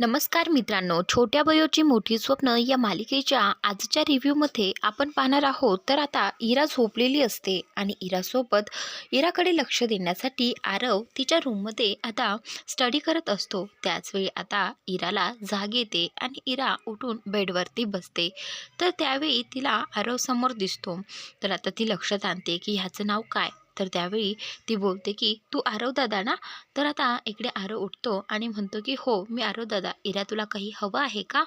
नमस्कार मित्रांनो छोट्या बयोची मोठी स्वप्न या मालिकेच्या आजच्या रिव्ह्यूमध्ये आपण पाहणार आहोत. तर आता इरा झोपलेली असते आणि इरासोबत इराकडे लक्ष देण्यासाठी आरव तिच्या रूममध्ये आता स्टडी करत असतो. त्याचवेळी आता इराला जाग येते आणि इरा उठून बेडवरती बसते. तर त्यावेळी तिला आरव समोर दिसतो. तर आता ती लक्षात आणते की ह्याचं नाव काय? तर त्यावेळी ती बोलते की तू आरव दादा ना? तर आता इकडे आरव उठतो आणि म्हणतो की हो मी आरव दादा. इरा तुला काही हवं आहे का?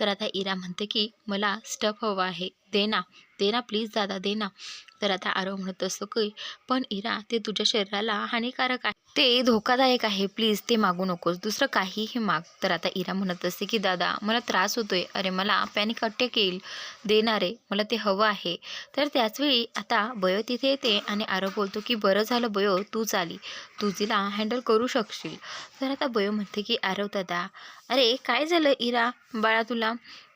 तर आता इरा म्हणते की मला स्टफ हवं आहे दे ना दे ना प्लीज दादा दे ना. तर आता आरव म्हणत असतो की पण इरा ते तुझ्या शरीराला हानिकारक आहे. ते धोकादायक आहे प्लीज ते मागू नकोस दुसरं काहीही माग. तर आता इरा म्हणत असते की दादा मला त्रास होतोय अरे मला पॅनिक अटॅक येईल देणारे मला ते हवं आहे. तर त्याचवेळी आता बयो तिथे येते आणि आरव बोलतो की बरं झालं बयो तूच आली तू तिला हँडल करू शकशील. तर आता बयो म्हणते की आरव दादा अरे काय झालं इरा? बाळा तुला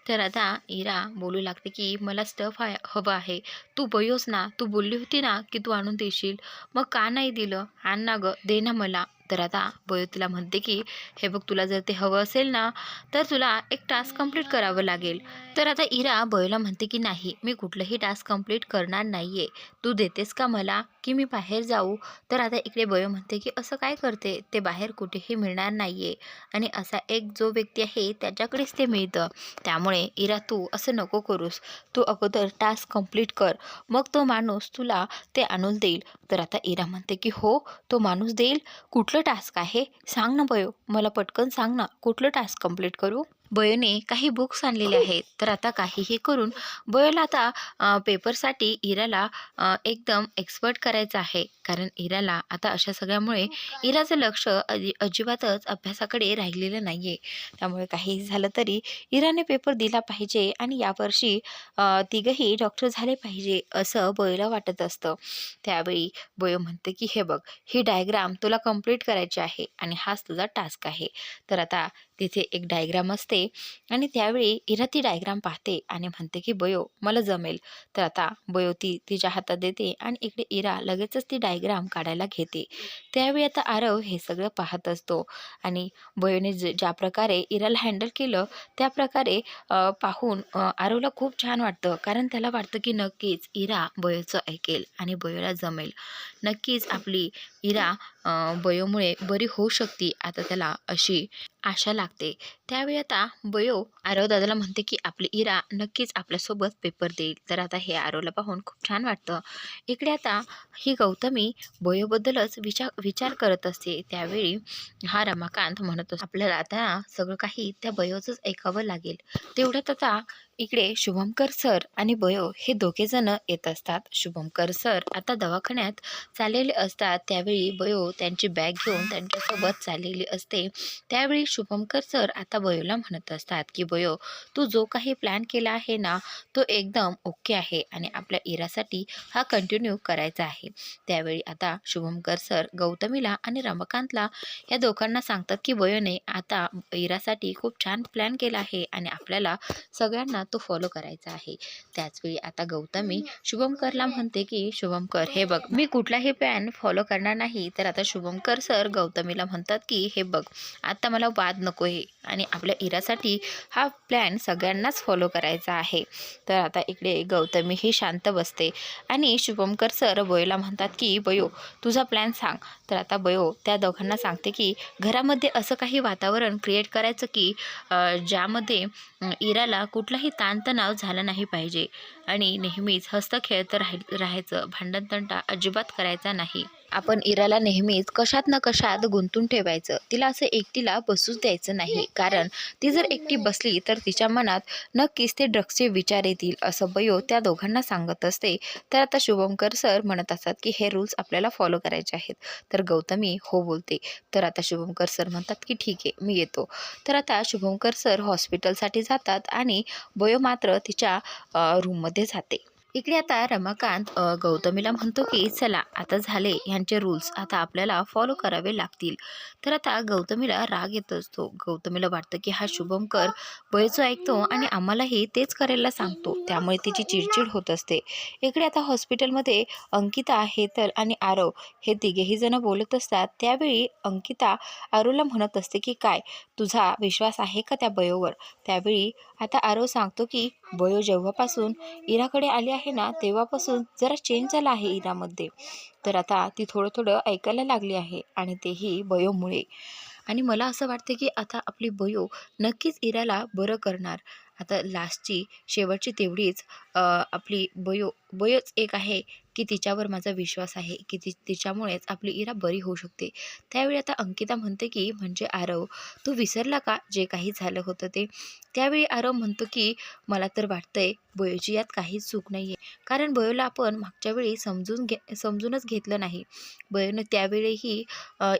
तर आता इरा बोलू लागते की मला स्टफ आहे हवं आहे. तू बयोस ना. तू बोलली होती ना की तू आणून देशील. मग का नाही दिलं? आण ना गं. दे ना मला. तर आता बयो तिला म्हणते की हे बघ तुला जर ते हवं असेल ना तर तुला एक टास्क कंप्लीट करावं लागेल. तर आता इरा बयोला म्हणते की नाही मी कुठलंही टास्क कंप्लीट करणार नाही आहे तू देतेस का मला की मी बाहेर जाऊ? तर आता इकडे बयो म्हणते की असं काय करते? ते बाहेर कुठेही मिळणार नाही आहे आणि असा एक जो व्यक्ती आहे त्याच्याकडेच ते मिळतं. त्यामुळे इरा तू असं नको करूस. तू अगोदर टास्क कंप्लीट कर. मग तो माणूस तुला ते आणून देईल. तर आता इरा म्हणते की हो तो माणूस देईल. कुठला कुठलं टास्क आहे? सांग ना बयो. मला पटकन सांग ना. कुठलं टास्क कंप्लीट करू? बयोने काही बुक्स आणलेले आहेत. तर आता काहीही करून बयोला आता पेपरसाठी इराला एकदम एक्सपर्ट करायचं आहे. कारण इराला आता अशा सगळ्यामुळे इराचं लक्ष अजि अजिबातच अभ्यासाकडे राहिलेलं नाही आहे त्यामुळे काही झालं तरी इराने पेपर दिला पाहिजे आणि यावर्षी तिघंही डॉक्टर झाले पाहिजे असं बयोला वाटत असतं. त्यावेळी बयो म्हणते की हे बघ ही डायग्राम तुला कंप्लीट करायची आहे आणि हाच तुझा टास्क आहे. तर आता तिथे एक डायग्राम असते आणि त्यावेळी इरा ती डायग्राम पाहते आणि म्हणते की बयो मला जमेल. तर आता बयो ती तिच्या हातात देते आणि इकडे इरा लगेचच ती डायग्राम काढायला घेते. त्यावेळी आता आरव हे सगळं पाहत असतो आणि बयोने ज्या प्रकारे इराला हँडल केलं त्या प्रकारे पाहून आरवला खूप छान वाटतं. कारण त्याला वाटतं की नक्कीच इरा बयोचं ऐकेल आणि बयोला जमेल. नक्कीच आपली इरा वयोमुळे बरी होऊ शकते. आता त्याला अशी आशा लागते त्यावेळी आता बयो आरव दादाला म्हणते की आपली इरा नक्कीच आपल्यासोबत पेपर देईल. तर आता हे आरवला पाहून खूप छान वाटतं. इकडे आता ही गौतमी बयोबद्दलच विचार विचार करत असते. त्यावेळी हा रमाकांत म्हणत असतो आपल्याला आता सगळं काही त्या बयोचंच ऐकावं लागेल. तेवढ्यात आता इकडे शुभमकर सर आणि बयो हे दोघेजणं येत असतात. शुभमकर सर आता दवाखान्यात चाललेले असतात. त्यावेळी बयो त्यांची बॅग घेऊन त्यांच्यासोबत चाललेली असते. त्यावेळी शुभमकर सर आता आता बयोला म्हणत असतात की बयो तू जो काही प्लॅन केला आहे ना तो एकदम ओके आहे आणि आपल्या इरासाठी हा कंटिन्यू करायचा आहे. त्यावेळी आता शुभमकर सर गौतमीला आणि रमाकांतला या दोघांना सांगतात की बयोने आता इरासाठी खूप छान प्लॅन केला आहे आणि आपल्याला सगळ्यांना तो फॉलो करायचा आहे. त्याचवेळी आता गौतमी शुभमकरला म्हणते की शुभमकर हे बघ मी कुठलाही प्लॅन फॉलो करणार नाही. तर आता शुभमकर सर गौतमीला म्हणतात की हे बघ आता मला वाद नको आहे आणि आपल्या इरासाठी हा प्लॅन सगळ्यांनाच फॉलो करायचा आहे. तर आता इकडे गौतमी ही शांत बसते. आणि शुभमकर सर बयोला म्हणतात की बयो तुझा प्लॅन सांग. तर आता बयो त्या दोघांना सांगते की घरामध्ये असं काही वातावरण क्रिएट करायचं की ज्यामध्ये इराला कुठलाही ताणतणाव झाला नाही पाहिजे. आणि नेहमीच हस्त खेळत राहायचं. भांडणतंटा अजिबात करायचा नाही. आपण इराला नेहमीच कशात ना कशात गुंतून ठेवायचं. तिला असं एकटीला बसूच द्यायचं नाही. कारण ती जर एकटी बसली तर तिच्या मनात नक्कीच ते ड्रग्सचे विचार येतील असं बयो त्या दोघांना सांगत असते. तर आता शुभंकर सर म्हणत असतात की हे रूल्स आपल्याला फॉलो करायचे आहेत. तर गौतमी हो बोलते. तर आता शुभंकर सर म्हणतात की ठीक आहे मी येतो. तर आता शुभंकर सर हॉस्पिटलसाठी जातात आणि बयो मात्र तिच्या रूममध्ये जाते. इकडे आता रमाकांत गौतमीला म्हणतो की चला आता झाले. ह्यांचे रूल्स आता आपल्याला फॉलो करावे लागतील. तर आता गौतमीला राग येत असतो. गौतमीला वाटतं की हा शुभमकर बयचं ऐकतो आणि आम्हालाही तेच करायला सांगतो. त्यामुळे तिची चिडचिड होत असते. इकडे आता हॉस्पिटलमध्ये अंकिता हेतल आणि आरव हे तिघेही जण बोलत असतात. त्यावेळी अंकिता आरवला म्हणत असते की काय तुझा विश्वास आहे का त्या बयोवर त्यावेळी आता आरव सांगतो की बयो जेव्हापासून इराकडे आली आहे ना तेव्हापासून जरा चेंज झाला आहे इरामध्ये. तर आता ती थोडं थोडं ऐकायला लागली आहे आणि तेही बयोमुळे. आणि मला असं वाटतं की आता आपली बयो नक्कीच इराला बरं करणार. आता लास्टची शेवटची तेवढीच आपली बयो बयोच एक आहे की तिच्यावर माझा विश्वास आहे की ती तिच्यामुळेच आपली इरा बरी होऊ शकते. त्यावेळी आता अंकिता म्हणते की म्हणजे आरव तू विसरला का जे काही झालं होतं ते? त्यावेळी आरव म्हणतो की मला तर वाटतंय बयोची यात काहीच चूक नाही आहे कारण बयोला आपण मागच्या वेळी समजून घे समजूनच घेतलं नाही. बयोनं त्यावेळीही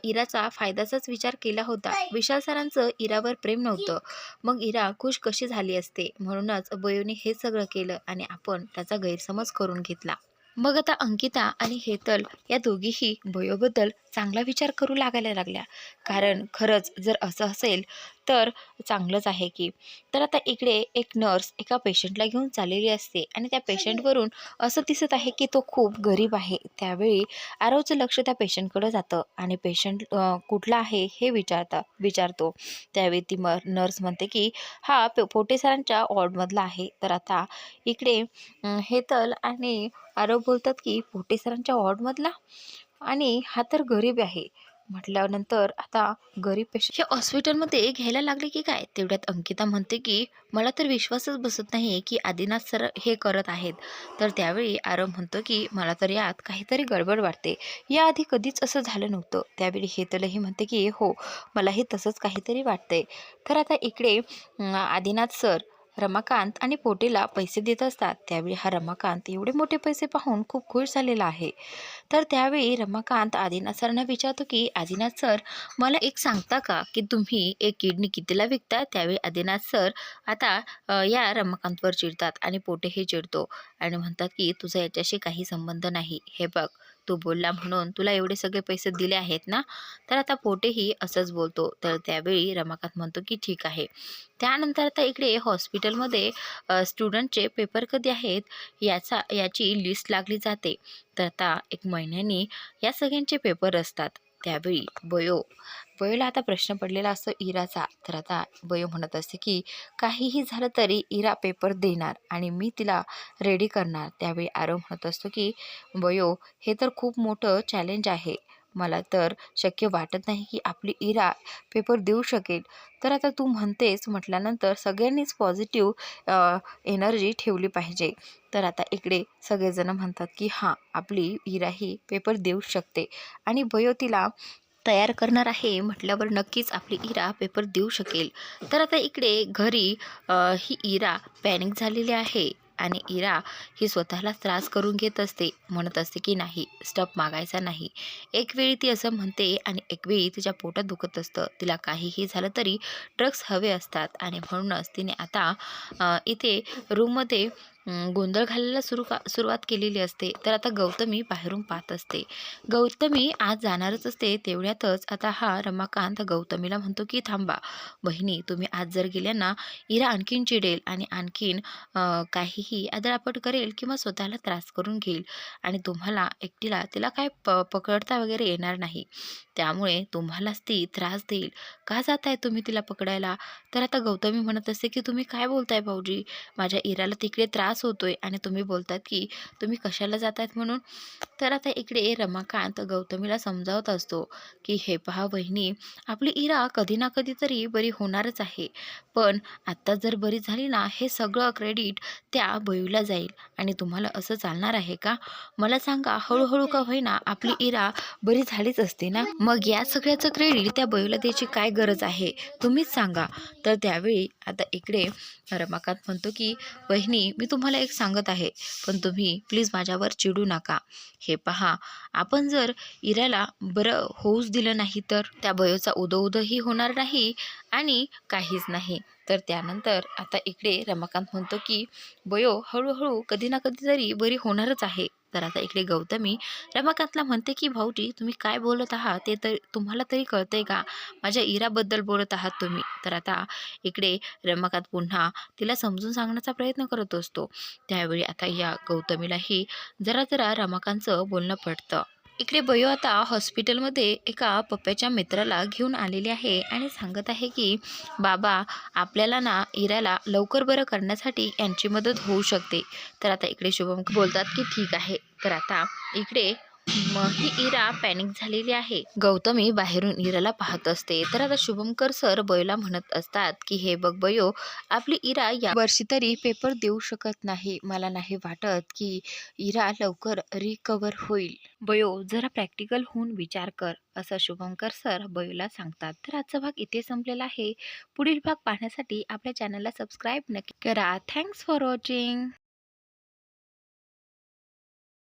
इराचा फायद्याचाच विचार केला होता. विशाल सरांचं इरावर प्रेम नव्हतं. मग इरा खुश कशी झाली असते? म्हणूनच बयोने हे सगळं केलं आणि आपण त्याचा गैरसमज करून घेतला. मग आता अंकिता आणि हेतल या दोघीही बयोबद्दल चांगला विचार करू लागायला लागल्या. कारण खरंच जर असं असेल तर चांगलंच आहे की. तर आता इकडे एक नर्स एका पेशंटला घेऊन चाललेली असते आणि त्या पेशंटवरून असं दिसत आहे की तो खूप गरीब आहे. त्यावेळी आरवचं लक्ष त्या पेशंटकडे जातं आणि पेशंट कुठला आहे हे विचारता विचारतो. त्यावेळी ती म नर्स म्हणते की हा पे पोटे सरांच्या वॉर्डमधला आहे. तर आता इकडे हेतल आणि आरव बोलतात की पोटे सरांच्या वॉर्डमधला? आणि हा तर गरीब आहे. म्हटल्यानंतर आता गरीब पेशंट हे हॉस्पिटलमध्ये घ्यायला लागले की काय? तेवढ्यात अंकिता म्हणते की मला तर विश्वासच बसत नाही की आदिनाथ सर हे करत आहेत. तर त्यावेळी आरव म्हणतो की मला तर यात काहीतरी गडबड वाटते. याआधी कधीच असं झालं नव्हतं. त्यावेळी हेतलही म्हणते की हो मलाही तसंच काहीतरी वाटतंय. तर आता इकडे आदिनाथ सर रमाकांत आणि पोटेला पैसे देत असतात. त्यावेळी हा रमाकांत एवढे मोठे पैसे पाहून खूप खुश झालेला आहे. तर त्यावेळी रमाकांत आदिनाथ सरांना विचारतो की आदिनाथ सर मला एक सांगता का की तुम्ही एक किडनी कितीला विकता? त्यावेळी आदिनाथ सर आता या रमाकांतवर चिडतात आणि पोटे हे चिडतो आणि म्हणतात की तुझा याच्याशी काही संबंध नाही. हे बघ तू बोलला म्हणून तुला एवढे सगळे पैसे दिले आहेत ना? तर आता पोटेही असंच बोलतो. तर त्यावेळी रमाकांत म्हणतो की ठीक आहे. त्यानंतर आता इकडे हॉस्पिटलमध्ये स्टुडंटचे पेपर कधी आहेत याचा याची लिस्ट लागली जाते. तर आता एक महिन्यानी या सगळ्यांचे पेपर असतात. त्यावेळी बयो बयोला आता प्रश्न पडलेला असतो इराचा. तर आता बयो म्हणत असते की काहीही झालं तरी इरा पेपर देणार आणि मी तिला रेडी करणार. त्यावेळी आरव म्हणत असतो की बयो हे तर खूप मोठं चॅलेंज आहे. मला तर शक्य वाटत नाही की आपली इरा पेपर देऊ शकेल. तर आता तू म्हणतेस म्हटल्यानंतर सगळ्यांनीच पॉझिटिव्ह एनर्जी ठेवली पाहिजे. तर आता इकडे सगळेजण म्हणतात की हां आपली इरा ही पेपर देऊ शकते. आणि बयो तिला तयार करणार आहे म्हटल्यावर नक्कीच आपली इरा पेपर देऊ शकेल. तर आता इकडे घरी ही इरा पॅनिक झालेली आहे आणि इरा ही स्वतःला त्रास करून घेत असते म्हणत असते की नाही स्टप मागायचा नाही. एक वेळी ती असं म्हणते आणि एक वेळी तिच्या पोटात दुखत असतं. तिला काहीही झालं तरी ड्रग्स हवे असतात आणि म्हणूनच तिने आता इथे रूममध्ये गोंधळ घालायला सुरू का सुरुवात केलेली असते. तर आता गौतमी बाहेरून पाहत असते. गौतमी आज जाणारच असते तेवढ्यातच आता हा रमाकांत गौतमीला म्हणतो की थांबा बहिणी तुम्ही आज जर गेल्या ना इरा आणखीन चिडेल आणि आणखीन काहीही आदळापट करेल किंवा स्वतःला त्रास करून घेईल आणि तुम्हाला एकटीला तिला काय प पकडता वगैरे येणार नाही. त्यामुळे तुम्हालाच ती त्रास देईल. का जाताय तुम्ही तिला पकडायला? तर आता गौतमी म्हणत असते की तुम्ही काय बोलताय भाऊजी? माझ्या इराला तिकडे त्रास होतोय आणि तुम्ही बोलतात की तुम्ही कशाला जातात म्हणून. तर आता इकडे रमाकांत गौतमीला समजावत असतो की हे पहा वहिनी आपली इरा कधी ना कधी तरी बरी होणारच आहे. पण आत्ता जर बरी झाली ना हे सगळं क्रेडिट त्या बयूला जाईल. आणि तुम्हाला असं चालणार आहे का? मला सांगा हळूहळू का होईना आपली इरा बरी झालीच असते ना? मग या सगळ्याचं क्रेडिट त्या बयूला द्यायची काय गरज आहे? तुम्हीच सांगा. तर त्यावेळी आता इकडे रमाकांत म्हणतो की बहिणी मी तुम्हाला एक सांगत आहे पण तुम्ही प्लीज माझ्यावर चिडू नका. हे पहा आपण जर इराला बरं होऊच दिलं नाही तर त्या बयोचा उदो उदही होणार नाही आणि काहीच नाही. तर त्यानंतर आता इकडे रमाकांत म्हणतो की बयो हळूहळू कधी ना कधी तरी बरी होणारच आहे. तर आता इकडे गौतमी रमाकांतला म्हणते की भाऊजी तुम्ही काय बोलत आहात ते तर तुम्हाला तरी कळतंय का? माझ्या इराबद्दल बोलत आहात तुम्ही. तर आता इकडे रमाकांत पुन्हा तिला समजून सांगण्याचा प्रयत्न करत असतो. त्यावेळी आता या गौतमीलाही जरा जरा रमाकांतचं बोलणं पडतं इकडे बयो आता हॉस्पिटलमध्ये एका पप्प्याच्या मित्राला घेऊन आलेली आहे आणि सांगत आहे की बाबा आपल्याला ना इराला लवकर बरं करण्यासाठी यांची मदत होऊ शकते. तर आता इकडे शुभम बोलतात की ठीक आहे. तर आता इकडे मग ही इरा पॅनिक झालेली आहे. गौतमी बाहेरून इराला पाहत असते. तर आता शुभमकर सर बयोला म्हणत असतात की हे बघ बयो आपली इरा या वर्षी तरी पेपर देऊ शकत नाही. मला नाही वाटत की इरा लवकर रिकवर होईल. बयो जरा प्रॅक्टिकल होऊन विचार कर असं शुभंकर सर बयोला सांगतात. तर आजचा भाग इथे संपलेला आहे. पुढील भाग पाहण्यासाठी आपल्या चॅनलला सबस्क्राईब नक्की करा. Thanks for watching